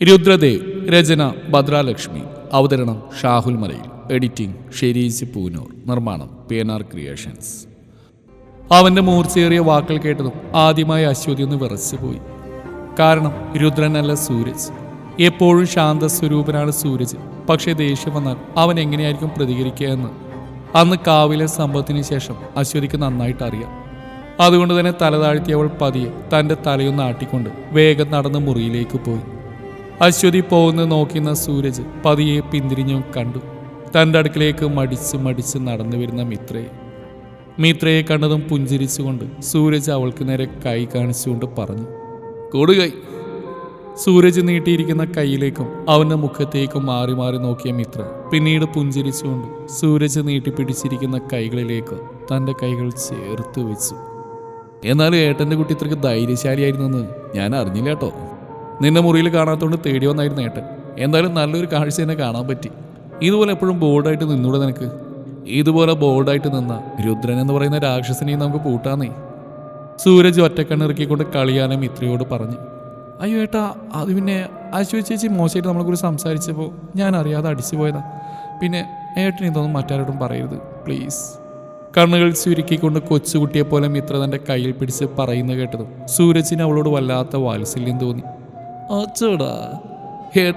രുദ്രദേവ് രചന ഭദ്രാലക്ഷ്മി അവതരണം ഷാഹുൽ മലയിൽ എഡിറ്റിംഗ് ഷെരീസ് പൂനൂർ നിർമ്മാണം പി എൻ ആർ ക്രിയേഷൻസ്. അവന്റെ മൂർച്ചയേറിയ വാക്കൾ കേട്ടതും ആദ്യമായി അശ്വതി ഒന്ന് വിറച്ചുപോയി. കാരണം രുദ്രനല്ല സൂരജ്. എപ്പോഴും ശാന്ത സ്വരൂപനാണ് സൂരജ്. പക്ഷേ ദേഷ്യം വന്നാൽ അവൻ എങ്ങനെയായിരിക്കും പ്രതികരിക്കുക എന്ന്? അന്ന് കാവിലെ സംഭവത്തിന് ശേഷം അശ്വതിക്ക് നന്നായിട്ട് അറിയാം. അതുകൊണ്ട് തന്നെ തല താഴ്ത്തിയവൾ പതിയെ തന്റെ തലയൊന്ന് ആട്ടിക്കൊണ്ട് വേഗം നടന്ന് മുറിയിലേക്ക് പോയി. അശ്വതി പോകുന്ന നോക്കുന്ന സൂരജ് പതിയെ പിന്തിരിഞ്ഞു കണ്ടു. തന്റെ അടുക്കിലേക്ക് മടിച്ച് മടിച്ച് നടന്നു വരുന്ന മിത്രയെ. മിത്രയെ കണ്ടതും പുഞ്ചിരിച്ചുകൊണ്ട് സൂരജ് അവൾക്ക് നേരെ കൈ കാണിച്ചുകൊണ്ട് പറഞ്ഞു കൊടുകൈ സൂരജ് നീട്ടിയിരിക്കുന്ന കൈയിലേക്കും അവന്റെ മുഖത്തേക്കും മാറി മാറി നോക്കിയ മിത്ര പിന്നീട് പുഞ്ചിരിച്ചുകൊണ്ട് സൂരജ് നീട്ടിപ്പിടിച്ചിരിക്കുന്ന കൈകളിലേക്ക് തന്റെ കൈകൾ ചേർത്ത് വെച്ചു. എന്നാലും ഏട്ടന്റെ കുട്ടി ഇത്രയ്ക്ക് ധൈര്യശാലിയായിരുന്നെന്ന് ഞാൻ അറിഞ്ഞില്ല കേട്ടോ. നിന്നെ മുറിയിൽ കാണാത്തതുകൊണ്ട് തേടി വന്നായിരുന്നു ഏട്ടൻ. എന്തായാലും നല്ലൊരു കാഴ്ച തന്നെ കാണാൻ പറ്റി. ഇതുപോലെ എപ്പോഴും ബോർഡായിട്ട് നിന്നൂടെ നിനക്ക്? ഇതുപോലെ ബോർഡായിട്ട് നിന്ന രുദ്രൻ എന്ന് പറയുന്ന രാക്ഷസിനെയും നമുക്ക് പൂട്ടാന്നേ സൂരജ് ഒറ്റക്കണ്ണിറക്കിക്കൊണ്ട് കളിയാനും മിത്രയോട് പറഞ്ഞു. അയ്യോ ഏട്ടാ അത് പിന്നെ അശ്വതി ചേച്ചി മോശമായിട്ട് നമ്മളെക്കുറിച്ച് സംസാരിച്ചപ്പോൾ ഞാൻ അറിയാതെ അടിച്ചു പോയതാ. പിന്നെ ഏട്ടൻ ഇതൊന്നും മറ്റാരോടും പറയരുത് പ്ലീസ് കണ്ണുകൾ ചുരുക്കിക്കൊണ്ട് കൊച്ചുകുട്ടിയെ പോലെ മിത്ര തന്റെ കയ്യിൽ പിടിച്ച് പറയുന്ന കേട്ടതും സൂരജിന് അവളോട് വല്ലാത്ത വാത്സല്യം തോന്നി. അച്ചോടാ ഏട്ട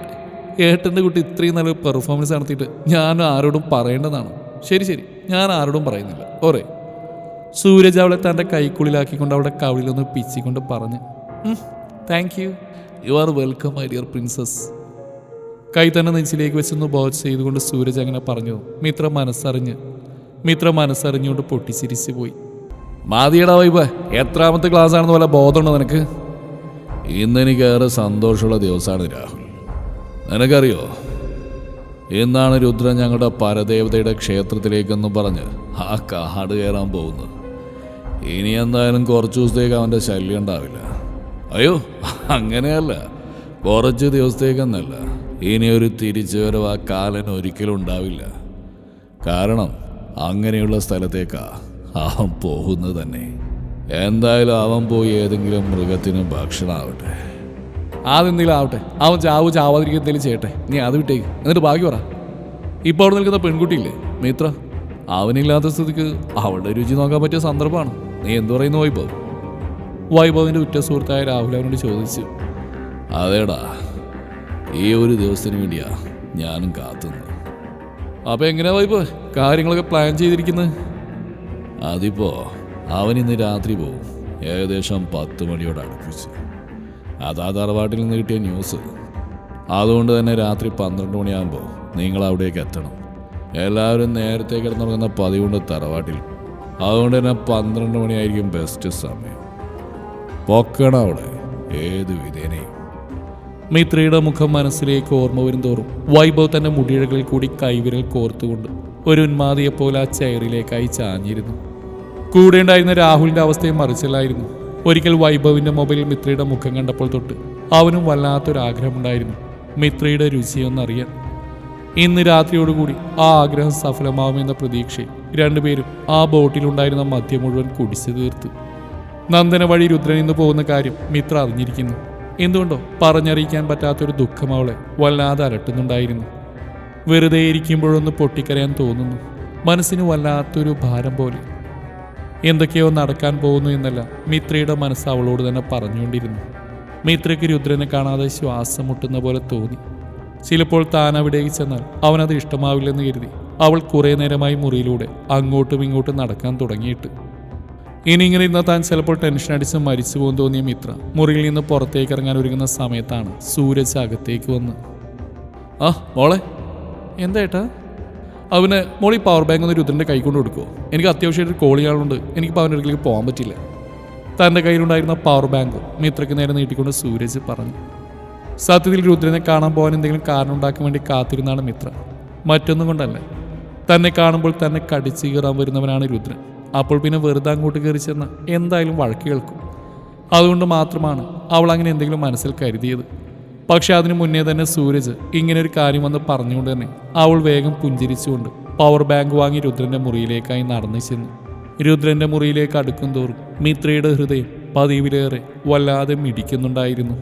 ഏട്ടന്റെ കുട്ടി ഇത്രയും നല്ല പെർഫോമൻസ് നടത്തിയിട്ട് ഞാൻ ആരോടും പറയേണ്ടതാണ്. ശരി ശരി. ഞാൻ ആരോടും പറയുന്നില്ല. ഓറേ സൂരജ് അവളെ തന്റെ കൈക്കുള്ളിലാക്കിക്കൊണ്ട് അവളുടെ കവിളിലൊന്ന് പിച്ചിക്കൊണ്ട് പറഞ്ഞ് thank you you are welcome my dear princess കൈ തന്നെ നെഞ്ചിലേക്ക് വെച്ചൊന്ന് ബോച്ച് ചെയ്തുകൊണ്ട് സൂരജ് അങ്ങനെ പറഞ്ഞു. മിത്ര മനസ്സറിഞ്ഞ് മിത്ര മനസ്സറിഞ്ഞുകൊണ്ട് പൊട്ടിച്ചിരിച്ചു പോയി മാതിയടാ വൈബ് എത്രാമത്തെ ക്ലാസ് ആണെന്ന് പോലെ ബോധമുണ്ടോ നിനക്ക്? ഇന്നെനിക്ക് ഏറെ സന്തോഷമുള്ള ദിവസമാണ് രാഹുൽ. നിനക്കറിയോ? ഇന്നാണ് രുദ്രൻ ഞങ്ങളുടെ പരദേവതയുടെ ക്ഷേത്രത്തിലേക്കെന്ന് പറഞ്ഞ് ആ കാട് കയറാൻ പോകുന്നത്. ഇനി എന്തായാലും കുറച്ച് ദിവസത്തേക്ക് അവന്റെ ശല്യം ഉണ്ടാവില്ല. അയ്യോ അങ്ങനെയല്ല. കുറച്ച് ദിവസത്തേക്കെന്നല്ല. ഇനി ഒരു തിരിച്ചുവരവ് ആ കാലൻ ഒരിക്കലും ഉണ്ടാവില്ല. കാരണം അങ്ങനെയുള്ള സ്ഥലത്തേക്കാ അവൻ പോകുന്നത് തന്നെ. എന്തായാലും അവൻ പോയി ഏതെങ്കിലും മൃഗത്തിന് ഭക്ഷണമാവട്ടെ. അതെന്തെങ്കിലും ആവട്ടെ. അവൻ ചാവു ചാവാതിരിക്കും എന്തെങ്കിലും ചെയ്യട്ടെ. നീ അത് വിട്ടേക്ക്. എന്നിട്ട് ബാക്കി പറ. ഇപ്പോൾ അവിടെ നിൽക്കുന്ന പെൺകുട്ടിയില്ലേ? മിത്ര? അവനില്ലാത്ത സ്ഥിതിക്ക് അവളുടെ രുചി നോക്കാൻ പറ്റിയ സന്ദർഭമാണ്. നീ എന്തു പറയുന്നു വൈഭവ്? വൈഭവിന്റെ ഉറ്റ സുഹൃത്തായ രാഹുൽ അവനോട് ചോദിച്ചു. അതേടാ. ഈ ഒരു ദിവസത്തിന് വേണ്ടിയാ ഞാനും കാത്തുന്നു അപ്പൊ എങ്ങനെയാ വൈഭവ്? കാര്യങ്ങളൊക്കെ പ്ലാൻ ചെയ്തിരിക്കുന്നത് അതിപ്പോ അവൻ ഇന്ന് രാത്രി പോവും. ഏകദേശം പത്ത് മണിയോട് അടുപ്പിച്ച്. അതാ തറവാട്ടിൽ നിന്ന് കിട്ടിയ ന്യൂസ്. അതുകൊണ്ട് തന്നെ രാത്രി പന്ത്രണ്ട് മണിയാകുമ്പോൾ നിങ്ങൾ അവിടേക്ക് എത്തണം. എല്ലാവരും നേരത്തെ കിടന്നുറങ്ങുന്ന പതിവുണ്ട് തറവാട്ടിൽ. അതുകൊണ്ട് തന്നെ പന്ത്രണ്ട് മണിയായിരിക്കും ബെസ്റ്റ് സമയം. പൊക്കണം അവിടെ ഏത് വിധേനയും. മിത്രയുടെ മുഖം മനസ്സിലേക്ക് ഓർമ്മ വരും തോറും വൈഭവ് തന്റെ മുടിയിഴകളിൽ കൂടി കൈവിരൽ കോർത്തുകൊണ്ട് ഒരു ഉന്മാദിയെപ്പോലെ ആ ചെയറിലേക്കായി ചാഞ്ഞിരുന്നു. കൂടെ ഉണ്ടായിരുന്ന രാഹുലിന്റെ അവസ്ഥയും മറിച്ചില്ലായിരുന്നു. ഒരിക്കൽ വൈഭവിന്റെ മൊബൈലിൽ മിത്രയുടെ മുഖം കണ്ടപ്പോൾ തൊട്ട് അവനും വല്ലാത്തൊരാഗ്രഹമുണ്ടായിരുന്നു. മിത്രയുടെ രുചിയൊന്നറിയാൻ. ഇന്ന് രാത്രിയോടുകൂടി ആ ആഗ്രഹം സഫലമാവുമെന്ന പ്രതീക്ഷയിൽ രണ്ടുപേരും ആ ബോട്ടിലുണ്ടായിരുന്ന മദ്യം മുഴുവൻ കുടിച്ചു തീർത്തു. നന്ദന വഴി രുദ്രൻ ഇന്ന് പോകുന്ന കാര്യം മിത്ര അറിഞ്ഞിരിക്കുന്നു. എന്തുകൊണ്ടോ പറഞ്ഞറിയിക്കാൻ പറ്റാത്തൊരു ദുഃഖം അവളെ വല്ലാതെ അലട്ടുന്നുണ്ടായിരുന്നു. വെറുതെ ഇരിക്കുമ്പോഴൊന്ന് പൊട്ടിക്കരയാൻ തോന്നുന്നു. മനസ്സിന് വല്ലാത്തൊരു ഭാരം പോലെ എന്തൊക്കെയോ നടക്കാൻ പോകുന്നു എന്നല്ല മിത്രയുടെ മനസ്സ് അവളോട് തന്നെ പറഞ്ഞുകൊണ്ടിരുന്നു. മിത്രയ്ക്ക് രുദ്രനെ കാണാതെ ശ്വാസം മുട്ടുന്ന പോലെ തോന്നി. ചിലപ്പോൾ താൻ അവിടേക്ക് ചെന്നാൽ അവനത് ഇഷ്ടമാവില്ലെന്ന് കരുതി അവൾ കുറേ നേരമായി മുറിയിലൂടെ അങ്ങോട്ടും ഇങ്ങോട്ടും നടക്കാൻ തുടങ്ങിയിട്ട്. ഇനി ഇങ്ങനെ ഇന്ന് താൻ ചിലപ്പോൾ ടെൻഷൻ അടിച്ച് മരിച്ചു പോകും തോന്നിയ മിത്ര മുറിയിൽ നിന്ന് പുറത്തേക്ക് ഇറങ്ങാൻ ഒരുങ്ങുന്ന സമയത്താണ് സൂരജ് അകത്തേക്ക് വന്ന്. ആ മോളെ എന്താ ഏട്ടാ? അവന് മോളി പവർ ബാങ്ക് ഒന്ന് രുദ്രന്റെ കൈ കൊണ്ട് കൊടുക്കുമോ എനിക്ക് അത്യാവശ്യമായിട്ട് കോൾ ചെയ്യാനുണ്ട് എനിക്കിപ്പോൾ അവന്റെ അടുക്കലേക്ക് പോകാൻ പറ്റില്ല തന്റെ കയ്യിലുണ്ടായിരുന്ന പവർ ബാങ്ക് മിത്രയ്ക്ക് നേരെ നീട്ടിക്കൊണ്ട് സൂരജ് പറഞ്ഞു. സത്യത്തിൽ രുദ്രനെ കാണാൻ പോകാൻ എന്തെങ്കിലും കാരണം ഉണ്ടാക്കാൻ വേണ്ടി കാത്തിരുന്നാണ് മിത്ര. മറ്റൊന്നും കൊണ്ടല്ല. തന്നെ കാണുമ്പോൾ തന്നെ കടിച്ചു കീറാൻ വരുന്നവനാണ് രുദ്രൻ. അപ്പോൾ പിന്നെ വെറുതെ അങ്ങോട്ട് കയറി ചെന്ന എന്തായാലും വഴക്ക് കേൾക്കും. അതുകൊണ്ട് മാത്രമാണ് അവൾ അങ്ങനെ എന്തെങ്കിലും മനസ്സിൽ കരുതിയത്. പക്ഷെ അതിനു മുന്നേ തന്നെ സൂരജ് ഇങ്ങനെ ഒരു കാര്യം വന്ന് പറഞ്ഞുകൊണ്ട് തന്നെ അവൾ വേഗം പുഞ്ചിരിച്ചുകൊണ്ട് പവർ ബാങ്ക് വാങ്ങി രുദ്രന്റെ മുറിയിലേക്കായി നടന്നു ചെന്നു. രുദ്രന്റെ മുറിയിലേക്ക് അടുക്കും തോറും മിത്രയുടെ ഹൃദയം പതിവിലേറെ വല്ലാതെ മിടിക്കുന്നുണ്ടായിരുന്നു.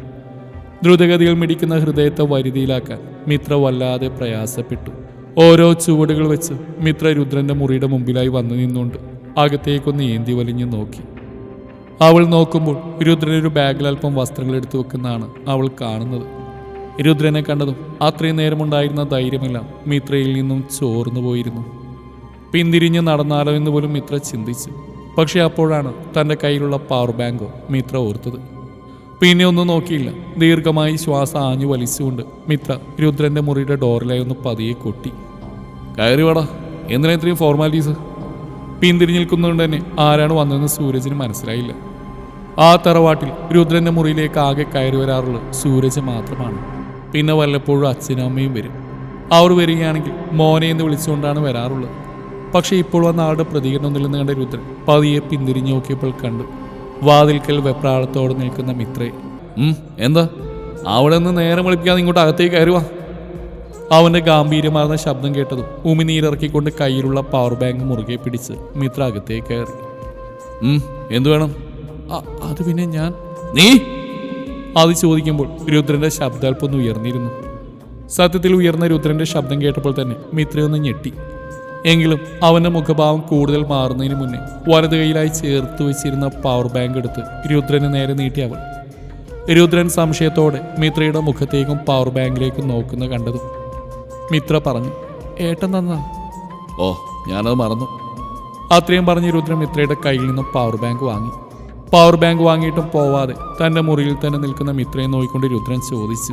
ദ്രുതഗതിയിൽ മിടിക്കുന്ന ഹൃദയത്തെ വരുതിയിലാക്കാൻ മിത്ര വല്ലാതെ പ്രയാസപ്പെട്ടു. ഓരോ ചുവടുകൾ വെച്ച് മിത്ര രുദ്രന്റെ മുറിയുടെ മുമ്പിലായി വന്നു നിന്നുകൊണ്ട് അകത്തേക്കൊന്ന് ഏന്തി വലിഞ്ഞു നോക്കി. അവൾ നോക്കുമ്പോൾ രുദ്രനൊരു ബാഗിൽ അല്പം വസ്ത്രങ്ങൾ എടുത്തു വെക്കുന്നതാണ് അവൾ കാണുന്നത്. രുദ്രനെ കണ്ടതും അത്രയും നേരമുണ്ടായിരുന്ന ധൈര്യമെല്ലാം മിത്രയിൽ നിന്നും ചോർന്നു പോയിരുന്നു. പിന്തിരിഞ്ഞ് നടന്നാലോ എന്ന് പോലും മിത്ര ചിന്തിച്ചു. പക്ഷേ അപ്പോഴാണ് തന്റെ കയ്യിലുള്ള പവർ ബാങ്കോ മിത്ര ഓർത്തത്. പിന്നെ ഒന്നും നോക്കിയില്ല. ദീർഘമായി ശ്വാസം ആഞ്ഞു വലിച്ചുകൊണ്ട് മിത്ര രുദ്രന്റെ മുറിയുടെ ഡോറിലായി ഒന്ന് പതിയെ കൊട്ടി. കയറി വാടാ. എന്തിനാ ഇത്രയും ഫോർമാലിറ്റീസ് പിന്തിരിഞ്ഞ് നിൽക്കുന്നതുകൊണ്ട് തന്നെ ആരാണ് വന്നതെന്ന് സൂരജിന് മനസ്സിലായില്ല. ആ തറവാട്ടിൽ രുദ്രന്റെ മുറിയിലേക്ക് ആകെ കയറി വരാറുള്ളത് സൂരജ് മാത്രമാണ്. പിന്നെ വല്ലപ്പോഴും അച്ഛനും അമ്മയും വരും. അവർ വരികയാണെങ്കിൽ മോനെ എന്ന് വിളിച്ചുകൊണ്ടാണ് വരാറുള്ളത്. പക്ഷേ ഇപ്പോൾ വന്ന ആളുടെ പ്രതികരണമൊന്നുമില്ലെന്ന് കണ്ട രുദ്രൻ പതിയെ പിന്തിരിഞ്ഞു നോക്കിയപ്പോൾ കണ്ടു. വാതിൽക്കൽ വെപ്രാളത്തോടെ നിൽക്കുന്ന മിത്രയെ എന്താ? അവിടെ നിന്ന് നേരം വിളിപ്പിക്കാതെ ഇങ്ങോട്ട് അകത്തേക്ക് കയറുവാ അവന്റെ ഗാംഭീര്യമാർന്ന ശബ്ദം കേട്ടതും ഉമിനീരിറക്കിക്കൊണ്ട് കയ്യിലുള്ള പവർ ബാങ്ക് മുറുകെ പിടിച്ച് മിത്ര അകത്തേക്ക് കയറി. "ഉം, എന്തു വേണം? "അ- അത് പിന്നെ ഞാൻ? നീ? അത് ചോദിക്കുമ്പോൾ രുദ്രന്റെ ശബ്ദാൽപ്പൊന്ന് ഉയർന്നിരുന്നു. സത്യത്തിൽ ഉയർന്ന രുദ്രന്റെ ശബ്ദം കേട്ടപ്പോൾ തന്നെ മിത്രയൊന്ന് ഞെട്ടി. എങ്കിലും അവന്റെ മുഖഭാവം കൂടുതൽ മാറുന്നതിന് മുന്നേ വലത് കൈയിലായി ചേർത്ത് വെച്ചിരുന്ന പവർ ബാങ്ക് എടുത്ത് രുദ്രന് നേരെ നീട്ടി അവൾ. രുദ്രൻ സംശയത്തോടെ മിത്രയുടെ മുഖത്തേക്കും പവർ ബാങ്കിലേക്കും നോക്കുന്ന കണ്ടതും മിത്ര പറഞ്ഞു ഏട്ടൻ തന്ന ഓ ഞാനത് മറന്നു. അത്രയും പറഞ്ഞ് രുദ്രൻ മിത്രയുടെ കയ്യിൽ നിന്നും പവർ ബാങ്ക് വാങ്ങി. പവർ ബാങ്ക് വാങ്ങിയിട്ടും പോവാതെ തന്റെ മുറിയിൽ തന്നെ നിൽക്കുന്ന മിത്രയെ നോക്കിക്കൊണ്ട് രുദ്രൻ ചോദിച്ചു.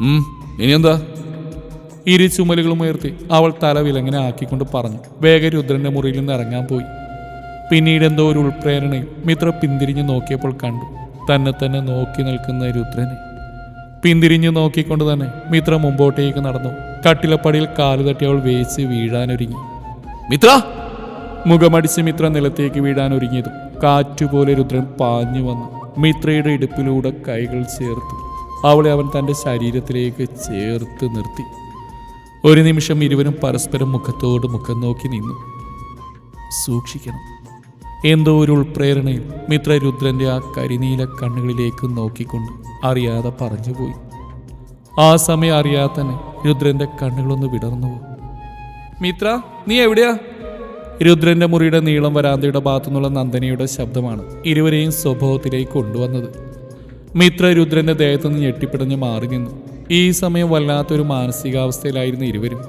ഇനി ഇനിയെന്താ? ഇരു ചുമലുകളും ഉയർത്തി അവൾ തല വിലങ്ങനെ ആക്കിക്കൊണ്ട് പറഞ്ഞു. വേഗം രുദ്രന്റെ മുറിയിൽ നിന്ന് ഇറങ്ങാൻ പോയി. പിന്നീട് എന്തോ ഒരു ഉൾപ്രേരണയിൽ മിത്ര പിന്തിരിഞ്ഞ് നോക്കിയപ്പോൾ കണ്ടു. തന്നെ തന്നെ നോക്കി നിൽക്കുന്ന രുദ്രനെ. പിന്തിരിഞ്ഞ് നോക്കിക്കൊണ്ട് തന്നെ മിത്ര മുമ്പോട്ടേക്ക് നടന്നു. കട്ടിലപ്പടിയിൽ കാൽ തട്ടി അവൾ വേച്ച് വീഴാനൊരുങ്ങി. മിത്ര! മുഖമടിച്ച് മിത്ര നിലത്തേക്ക് വീഴാൻ ഒരുങ്ങിയതും കാറ്റുപോലെ രുദ്രൻ പാഞ്ഞു വന്നു. മിത്രയുടെ ഇടുപ്പിലൂടെ കൈകൾ ചേർത്തു. അവളെ അവൻ തന്റെ ശരീരത്തിലേക്ക് ചേർത്ത് നിർത്തി. ഒരു നിമിഷം ഇരുവരും പരസ്പരം മുഖത്തോട് മുഖം നോക്കി നിന്നു. സൂക്ഷിക്കണം. എന്തോ ഒരു ഉൾപ്രേരണയിൽ മിത്ര രുദ്രന്റെ ആ കരിനീല കണ്ണുകളിലേക്ക് നോക്കിക്കൊണ്ട് അറിയാതെ പറഞ്ഞുപോയി. ആ സമയം അറിയാതെ തന്നെ രുദ്രന്റെ കണ്ണുകളൊന്ന് വിടർന്നു. മിത്ര നീ എവിടെയാ? രുദ്രന്റെ മുറിയുടെ നീളം വരാന്തയുടെ ഭാഗത്തുനിന്നുള്ള നന്ദനയുടെ ശബ്ദമാണ് ഇരുവരെയും സ്വഭാവത്തിലേക്ക് കൊണ്ടുവന്നത്. മിത്ര രുദ്രന്റെ ദേഹത്തു നിന്ന് ഞെട്ടിപ്പിടഞ്ഞ് മാറി നിന്നു. ഈ സമയം വല്ലാത്തൊരു മാനസികാവസ്ഥയിലായിരുന്നു ഇരുവരും.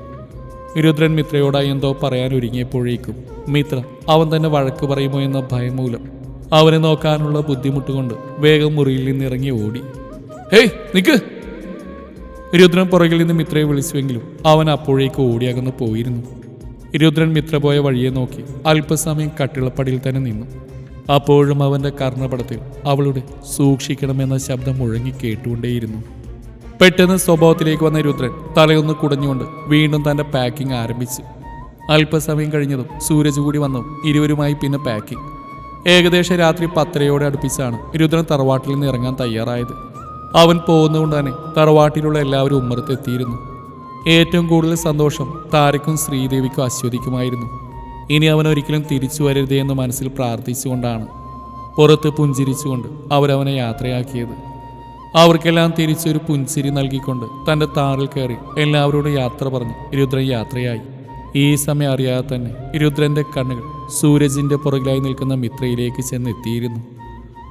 രുദ്രൻ മിത്രയോടായി എന്തോ പറയാൻ ഒരുങ്ങിയപ്പോഴേക്കും മിത്ര അവൻ തന്നെ വഴക്ക് പറയുമോ എന്ന ഭയം മൂലം അവനെ നോക്കാനുള്ള ബുദ്ധിമുട്ട് കൊണ്ട് വേഗം മുറിയിൽ നിന്ന് ഇറങ്ങി ഓടി. ഹേയ് നിക്ക്! രുദ്രൻ പുറകിൽ നിന്ന് മിത്രയെ വിളിച്ചുവെങ്കിലും അവൻ അപ്പോഴേക്ക് ഓടിയകന്ന് പോയിരുന്നു. രുദ്രൻ മിത്ര പോയ വഴിയെ നോക്കി അല്പസമയം കട്ടിളപ്പടിയിൽ തന്നെ നിന്നു. അപ്പോഴും അവന്റെ കർണപടത്തിൽ അവളുടെ സൂക്ഷിക്കണമെന്ന ശബ്ദം മുഴങ്ങി കേട്ടുകൊണ്ടേയിരുന്നു. പെട്ടെന്ന് സ്വഭാവത്തിലേക്ക് വന്ന രുദ്രൻ തലയൊന്ന് കുടഞ്ഞുകൊണ്ട് വീണ്ടും തന്റെ പാക്കിംഗ് ആരംഭിച്ചു. അല്പസമയം കഴിഞ്ഞതും സൂരജ് കൂടി വന്നു. ഇരുവരുമായി പിന്നെ പാക്കിംഗ് ഏകദേശം രാത്രി പത്തരയോടെ അടുപ്പിച്ചാണ് രുദ്രൻ തറവാട്ടിൽ നിന്ന് ഇറങ്ങാൻ തയ്യാറായത്. അവൻ പോകുന്നതുകൊണ്ട് തന്നെ തറവാട്ടിലുള്ള എല്ലാവരും ഉമ്മറത്തെത്തിയിരുന്നു ഏറ്റവും കൂടുതൽ സന്തോഷം താരക്കും ശ്രീദേവിക്കും അശ്വതിക്കുമായിരുന്നു. ഇനി അവൻ ഒരിക്കലും തിരിച്ചു വരരുതേ എന്ന് മനസ്സിൽ പ്രാർത്ഥിച്ചുകൊണ്ടാണ് പുറത്ത് പുഞ്ചിരിച്ചുകൊണ്ട് അവരവനെ യാത്രയാക്കിയത്. അവർക്കെല്ലാം തിരിച്ചൊരു പുഞ്ചിരി നൽകിക്കൊണ്ട് തന്റെ താറിൽ കയറി എല്ലാവരോടും യാത്ര പറഞ്ഞ് രുദ്രൻ യാത്രയായി. ഈ സമയം അറിയാതെ തന്നെ രുദ്രന്റെ കണ്ണുകൾ സൂരജിന്റെ പുറകിലായി നിൽക്കുന്ന മിത്രയിലേക്ക് ചെന്നെത്തിയിരുന്നു.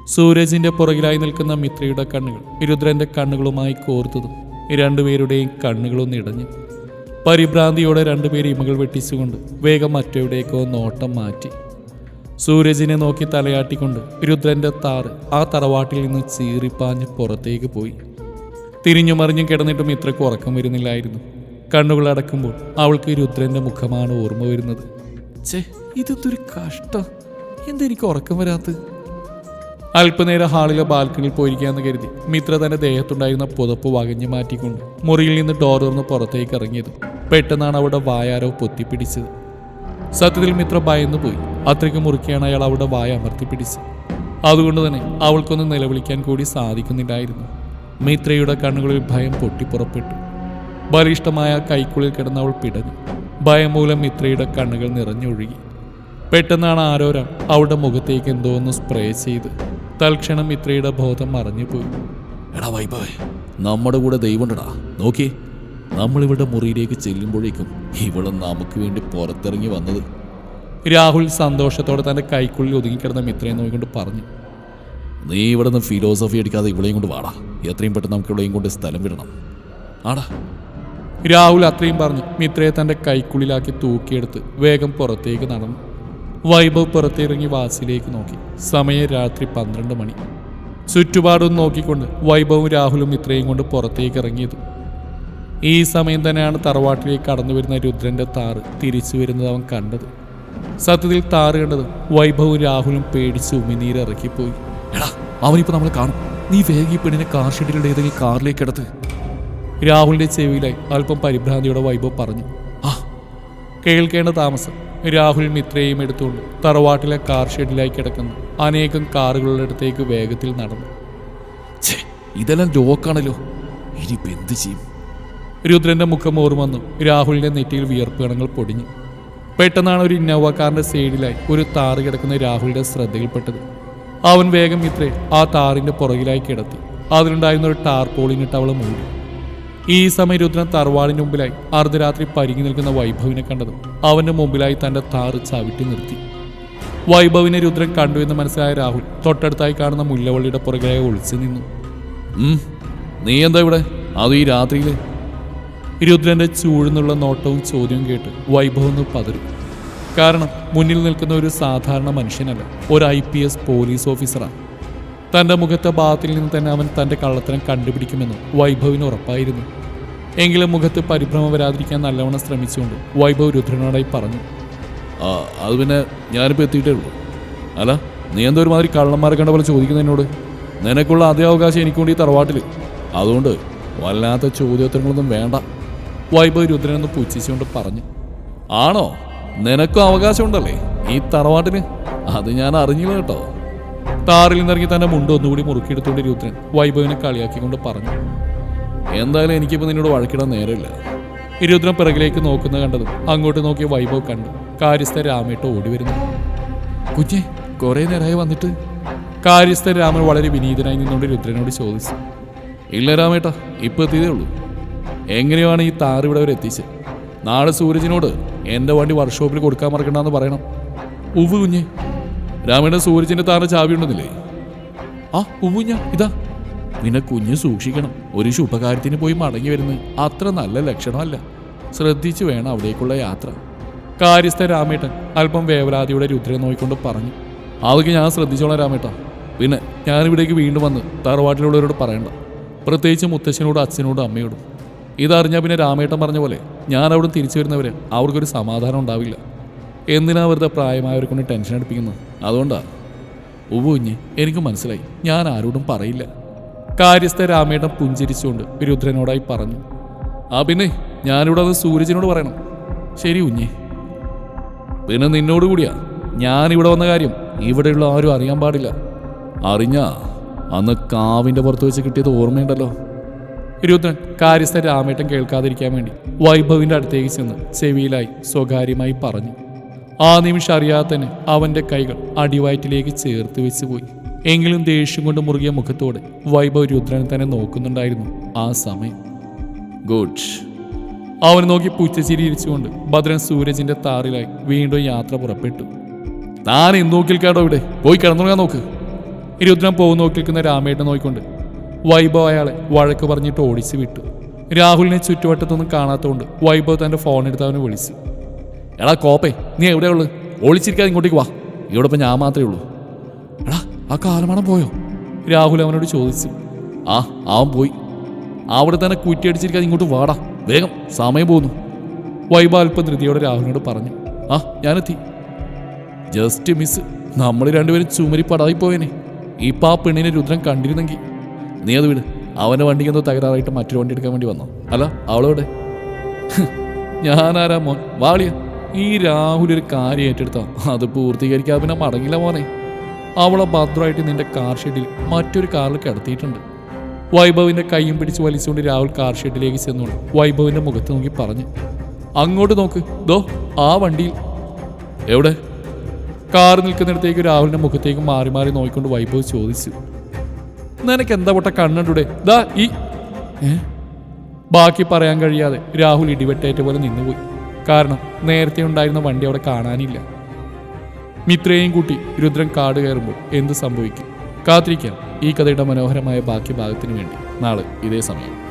സൂരജിന്റെ പുറകിലായി നിൽക്കുന്ന മിത്രയുടെ കണ്ണുകൾ രുദ്രന്റെ കണ്ണുകളുമായി കോർത്തതും രണ്ടുപേരുടെയും കണ്ണുകളൊന്ന് ഇടഞ്ഞു. പരിഭ്രാന്തിയോടെ രണ്ടുപേരും ഇമകൾ വെട്ടിച്ചുകൊണ്ട് വേഗം മറ്റെവിടേക്കോ നോട്ടം മാറ്റി. സൂരജിനെ നോക്കി തലയാട്ടിക്കൊണ്ട് രുദ്രന്റെ താറ് ആ തറവാട്ടിൽ നിന്ന് ചീറിപ്പാഞ്ഞ് പുറത്തേക്ക് പോയി. തിരിഞ്ഞു മറിഞ്ഞും കിടന്നിട്ടും ഇത്രയ്ക്ക് ഉറക്കം വരുന്നില്ലായിരുന്നു. കണ്ണുകൾ അടക്കുമ്പോൾ അവൾക്ക് രുദ്രന്റെ മുഖമാണ് ഓർമ്മ വരുന്നത്. ചേ ഇതെന്തൊരു കഷ്ടം. എന്തെനിക്ക് ഉറക്കം വരാത്തത്? അല്പനേരം ഹാളിലെ ബാൽക്കണിയിൽ പോയിരിക്കാന്ന് കരുതി മിത്ര തന്റെ ദേഹത്തുണ്ടായിരുന്ന പുതപ്പ് വകഞ്ഞു മാറ്റിക്കൊണ്ട് മുറിയിൽ നിന്ന് ഡോർ തുറന്ന് പുറത്തേക്ക് ഇറങ്ങിയത്. പെട്ടെന്നാണ് അവിടെ വായാരോ പൊത്തിപ്പിടിച്ചത്. സത്യത്തിൽ മിത്ര ഭയന്നു പോയി. അത്രയ്ക്ക് മുറുക്കിയാണ് അയാൾ അവിടെ വായ അമർത്തിപ്പിടിച്ച് അതുകൊണ്ട് തന്നെ അവൾക്കൊന്ന് നിലവിളിക്കാൻ കൂടി സാധിക്കുന്നില്ലായിരുന്നു. മിത്രയുടെ കണ്ണുകളിൽ ഭയം പൊട്ടിപ്പുറപ്പെട്ടു ബലിഷ്ടമായ കൈക്കുള്ളിൽ കിടന്ന അവൾ പിടഞ്ഞു. ഭയം മൂലം മിത്രയുടെ കണ്ണുകൾ നിറഞ്ഞൊഴുകി. പെട്ടെന്നാണ് ആരോരാൾ അവളുടെ മുഖത്തേക്ക് എന്തോ ഒന്ന് സ്പ്രേ ചെയ്ത്. തൽക്ഷണം മിത്രയുടെ ബോധം മറഞ്ഞുപോയി. എടാ വൈഭവേ നമ്മുടെ കൂടെ ദൈവമുണ്ടടാ. നോക്കി നമ്മളിവിടെ മുറിയിലേക്ക് ചെല്ലുമ്പോഴേക്കും ഇവളെ നമുക്ക് വേണ്ടി പുറത്തിറങ്ങി വന്നത്. രാഹുൽ സന്തോഷത്തോടെ തന്റെ കൈക്കുള്ളിൽ ഒതുങ്ങിക്കിടന്ന മിത്രയെ നോക്കിക്കൊണ്ട് പറഞ്ഞു. നീ ഇവിടെ നിന്ന് ഫിലോസഫി അടിക്കാതെ ഇവളെയും കൊണ്ട് വാടാ. എത്രയും പെട്ടെന്ന് നമുക്ക് ഇവളെയും കൊണ്ട് സ്ഥലം വിടണം. ആടാ. രാഹുൽ അത്രയും പറഞ്ഞു മിത്രയെ തന്റെ കൈക്കുള്ളിലാക്കി തൂക്കിയെടുത്ത് വേഗം പുറത്തേക്ക് നടന്നു. വൈഭവ് പുറത്തിറങ്ങി വാസിലേക്ക് നോക്കി. സമയം രാത്രി പന്ത്രണ്ട് മണി. ചുറ്റുപാടും നോക്കിക്കൊണ്ട് വൈഭവും രാഹുലും ഇത്രയും കൊണ്ട് പുറത്തേക്ക് ഇറങ്ങിയത്. ഈ സമയം തന്നെയാണ് തറവാട്ടിലേക്ക് കടന്നു വരുന്ന രുദ്രന്റെ താറ് തിരിച്ചു വരുന്നത് അവൻ കണ്ടത്. സത്യത്തിൽ താറ് കണ്ടത് വൈഭവും രാഹുലും പേടിച്ച് ഉമിനീരിറക്കിപ്പോയി. എടാ അവനിപ്പോ നമ്മൾ കാണും. നീ വേഗം പെണ്ണിനെ കാർ ഷെഡിലുള്ള ഏതെങ്കിലും കാറിലേക്ക് എടുത്ത്. രാഹുലിന്റെ ചെവിയിലായി അല്പം പരിഭ്രാന്തിയോടെ വൈഭവ് പറഞ്ഞു. ആ കേൾക്കേണ്ട താമസം. രാഹുൽ മിത്രയെയും എടുത്തുകൊണ്ട് തറവാട്ടിലെ കാർ ഷെഡിലായി കിടക്കുന്ന. അനേകം കാറുകളുടെ അടുത്തേക്ക് വേഗത്തിൽ നടന്നു. ഇതെല്ലാം ലോക്കാണല്ലോ. ഇനിയിപ്പോ എന്ത് ചെയ്യും? രുദ്രന്റെ മുഖം ഓർമ്മന്നു രാഹുലിന്റെ നെറ്റിയിൽ വിയർപ്പ് കണങ്ങൾ പൊടിഞ്ഞു. പെട്ടെന്നാണ് ഒരു ഇന്നോവ കാറിന്റെ സൈഡിലായി ഒരു താറ് കിടക്കുന്ന രാഹുലിന്റെ ശ്രദ്ധയിൽപ്പെട്ടത്. അവൻ വേഗം മിത്രയെ ആ താറിന്റെ പുറകിലായി കിടത്തി. അതിലുണ്ടായിരുന്ന ഒരു ടാർപോളിനിട്ട് അവളെ മൂടി. ഈ സമയം രുദ്രൻ തറവാടിന് മുമ്പിലായി അർദ്ധരാത്രി പരിങ്ങി നിൽക്കുന്ന വൈഭവിനെ കണ്ടതും അവന്റെ മുമ്പിലായി തന്റെ താറ് ചവിട്ടി നിർത്തി. വൈഭവിനെ രുദ്രൻ കണ്ടു എന്ന് മനസ്സിലായ രാഹുൽ തൊട്ടടുത്തായി കാണുന്ന മുല്ലവള്ളിയുടെ പുറകെ ഒളിച്ചു നിന്നു. നീ എന്താ ഇവിടെ? അത് ഈ രാത്രിയിൽ രുദ്രന്റെ ചൂഴ്ന്നുള്ള നോട്ടവും ചോദ്യവും കേട്ട് വൈഭവം ഒന്ന് പതറി. കാരണം മുന്നിൽ നിൽക്കുന്ന ഒരു സാധാരണ മനുഷ്യനല്ല ഒരു ഐ പി എസ് പോലീസ് ഓഫീസറാണ് തന്റെ മുഖത്തെ ഭാഗത്തിൽ നിന്ന് തന്നെ അവൻ തന്റെ കള്ളത്തരം കണ്ടുപിടിക്കുമെന്ന് വൈഭവിന് ഉറപ്പായിരുന്നു. എങ്കിലും മുഖത്ത് പരിഭ്രമം വരാതിരിക്കാൻ നല്ലവണ്ണം ശ്രമിച്ചുകൊണ്ട് വൈഭവ് രുദ്രനോടായി പറഞ്ഞു. അത് പിന്നെ ഞാനിപ്പോൾ എത്തിയിട്ടേ ഉള്ളൂ. അല്ല നീ എന്തോ ഒരുമാതിരി കള്ളന്മാരെ കണ്ട പോലെ ചോദിക്കുന്നതിനോട് നിനക്കുള്ള അതേ അവകാശം എനിക്കുണ്ട് ഈ തറവാട്ടിൽ അതുകൊണ്ട് വല്ലാത്ത ചോദ്യോത്തരങ്ങളൊന്നും വേണ്ട. വൈഭവ് രുദ്രനെന്ന് പുച്ഛിച്ചുകൊണ്ട് പറഞ്ഞു. ആണോ? നിനക്കും അവകാശമുണ്ടല്ലേ ഈ തറവാട്ടിന് അത് ഞാൻ അറിഞ്ഞില്ല കേട്ടോ. താറിൽ നിന്നിറങ്ങി തന്റെ മുണ്ട് ഒന്നുകൂടി മുറുക്കിയെടുത്തുകൊണ്ട് രുദ്രൻ വൈഭവിനെ കളിയാക്കിക്കൊണ്ട് പറഞ്ഞു. എന്തായാലും എനിക്കിപ്പോൾ നിന്നോട് വഴക്കിടാൻ നേരമില്ല. ഇരുദ്രം പിറകിലേക്ക് നോക്കുന്ന കണ്ടതും അങ്ങോട്ട് നോക്കിയ വൈഭവ് കണ്ടു. കാര്യസ്ഥ രാമേട്ട് ഓടി വരുന്നു. കുഞ്ഞെ കുറേ നേരമായി വന്നിട്ട്. കാര്യസ്ഥ രാമൻ വളരെ വിനീതനായി നിന്നുകൊണ്ട് രുദ്രനോട് ചോദിച്ചു. ഇല്ല രാമേട്ടാ ഇപ്പോൾ എത്തിയതേ ഉള്ളൂ. എങ്ങനെയാണ് ഈ താറ് ഇവിടെ വരെ എത്തിച്ചത്? നാളെ സൂരജിനോട് എന്റെ വണ്ടി വർക്ക്ഷോപ്പിൽ കൊടുക്കാൻ മറക്കണ്ടെന്ന് പറയണം. ഉവ് കുഞ്ഞെ. രാമേട്ട സൂരജിന്റെ താറ് ചാവി ഉണ്ടെന്നില്ലേ? ആ ഉവ് ഞാൻ ഇതാ. നിന്നെ കുഞ്ഞ് സൂക്ഷിക്കണം. ഒരു ശുഭകാര്യത്തിന് പോയി മടങ്ങി വരുന്നത് അത്ര നല്ല ലക്ഷണമല്ല. ശ്രദ്ധിച്ചു വേണം അവിടേക്കുള്ള യാത്ര. കാര്യസ്ഥ രാമേട്ടൻ അല്പം വേവലാതിയുടെ രുദ്രനെ നോക്കിക്കൊണ്ട് പറഞ്ഞു അതൊക്കെ ഞാൻ ശ്രദ്ധിച്ചോളാം രാമേട്ടാ. പിന്നെ ഞാനിവിടേക്ക് വീണ്ടും വന്ന് തറവാട്ടിലുള്ളവരോട് പറയണ്ട. പ്രത്യേകിച്ച് മുത്തശ്ശനോടും അച്ഛനോടും അമ്മയോടും. ഇതറിഞ്ഞാൽ പിന്നെ രാമേട്ടൻ പറഞ്ഞ പോലെ ഞാൻ അവിടെ തിരിച്ചു വരുന്നവരെ അവർക്കൊരു സമാധാനം ഉണ്ടാവില്ല. എന്തിനാ വെറുതെ പ്രായമായവരെ കൊണ്ട് ടെൻഷൻ അടുപ്പിക്കുന്നത്? അതുകൊണ്ടാണ് ഉവ്വ് കുഞ്ഞ് എനിക്ക് മനസ്സിലായി. ഞാൻ ആരോടും പറയില്ല. കാര്യസ്ഥ രാമേട്ടൻ പുഞ്ചിരിച്ചുകൊണ്ട് രുദ്രനോടായി പറഞ്ഞു ആ പിന്നെ ഞാനിവിടെ അത് സൂരജിനോട് പറയണം. ശരി കുഞ്ഞെ. പിന്നെ നിന്നോട് കൂടിയാ ഞാനിവിടെ വന്ന കാര്യം ഇവിടെയുള്ള ആരും അറിയാൻ പാടില്ല. അറിഞ്ഞാ അന്ന് കാവിന്റെ പുറത്ത് വെച്ച് കിട്ടിയത് ഓർമ്മയുണ്ടല്ലോ. രുദ്രൻ കാര്യസ്ഥ രാമേട്ടൻ കേൾക്കാതിരിക്കാൻ വേണ്ടി വൈഭവിന്റെ അടുത്തേക്ക് ചെന്ന് ചെവിയിലായി സ്വകാര്യമായി പറഞ്ഞു. ആ നിമിഷം അറിയാതെ തന്നെ അവന്റെ കൈകൾ അടിവയറ്റിലേക്ക് ചേർത്ത് വെച്ച് പോയി. എങ്കിലും ദേഷ്യം കൊണ്ട് മുറുകിയ മുഖത്തോടെ വൈഭവ് രുദ്രൻ തന്നെ നോക്കുന്നുണ്ടായിരുന്നു ആ സമയം. ഗുഡ്. അവൻ നോക്കി പുച്ചച്ചിരി ഇരിച്ചുകൊണ്ട് ഭദ്രൻ സൂരജിന്റെ താറിലായി വീണ്ടും യാത്ര പുറപ്പെട്ടു. താൻ നോക്കിൽ കേട്ടോ ഇവിടെ? പോയി കിടന്നുറങ്ങാൻ നോക്ക്. രുദ്രൻ പോകുന്ന നോക്കി നിൽക്കുന്ന രാമേട്ടനെ നോക്കിക്കൊണ്ട് വൈഭവ് അയാളെ വഴക്ക് പറഞ്ഞിട്ട് ഓടിച്ചു വിട്ടു. രാഹുലിനെ ചുറ്റുവട്ടത്തൊന്നും കാണാത്തതുകൊണ്ട് വൈഭവ് തന്റെ ഫോൺ എടുത്ത് അവനെ വിളിച്ചു. എടാ കോപ്പേ നീ എവിടെയുള്ളു ഒളിച്ചിരിക്കാതെ ഇങ്ങോട്ടേക്ക് വാ. ഇവിടെ ഇപ്പം ഞാൻ മാത്രമേ ഉള്ളൂ. ആ കാലമണം പോയോ? രാഹുൽ അവനോട് ചോദിച്ചു. ആ അവൻ പോയി. അവിടെ തന്നെ കുറ്റിയടിച്ചിരിക്കാൻ ഇങ്ങോട്ട് വാടാ. വേഗം സമയം പോകുന്നു വൈബാൽപ്പ ധൃതിയോടെ രാഹുലിനോട് പറഞ്ഞു. ആ ഞാനെത്തി. ജസ്റ്റ് മിസ് നമ്മൾ രണ്ടുപേരും ചുമരി പടായി പോയേനെ ഇപ്പം ആ പെണ്ണിനെ രുദ്രം കണ്ടിരുന്നെങ്കിൽ നീ അത് വിട്. അവന്റെ വണ്ടിക്ക് എന്തോ തകരാറായിട്ട് മറ്റൊരു വണ്ടി എടുക്കാൻ വേണ്ടി വന്നോ. അല്ല അവളോടെ ഞാനാരാ മോൻ? വാളിയ ഈ രാഹുൽ ഒരു കാര്യം ഏറ്റെടുത്താ? അത് പൂർത്തീകരിക്കാതെ പിന്നെ മടങ്ങില്ല മോനെ. അവളെ ഭദ്രമായിട്ട് നിന്റെ കാർ ഷെഡിൽ മറ്റൊരു കാറിൽ കിടത്തിയിട്ടുണ്ട്. വൈഭവിന്റെ കൈയും പിടിച്ച് വലിച്ചുകൊണ്ട് രാഹുൽ കാർ ഷെഡിലേക്ക് ചെന്നോളൂ. വൈഭവിന്റെ മുഖത്ത് നോക്കി പറഞ്ഞു. അങ്ങോട്ട് നോക്ക്. ദോ ആ വണ്ടിയിൽ. എവിടെ? കാർ നിൽക്കുന്നിടത്തേക്ക് രാഹുലിന്റെ മുഖത്തേക്ക് മാറി മാറി നോക്കിക്കൊണ്ട് വൈഭവ് ചോദിച്ചു. നിനക്ക് എന്താ പൊട്ട കണ്ണുണ്ടൂടെ? ദാ ഈ. ബാക്കി പറയാൻ കഴിയാതെ രാഹുൽ ഇടിവെട്ടേറ്റ പോലെ നിന്നുപോയി. കാരണം നേരത്തെ ഉണ്ടായിരുന്ന വണ്ടി അവിടെ കാണാനില്ല. മിത്രയെയും കൂട്ടി രുദ്രൻ കാട് കയറുമ്പോൾ എന്ത് സംഭവിക്കും? കാത്തിരിക്കാം. ഈ കഥയുടെ മനോഹരമായ ബാക്കി ഭാഗത്തിനു വേണ്ടി. നാളെ ഇതേ സമയം.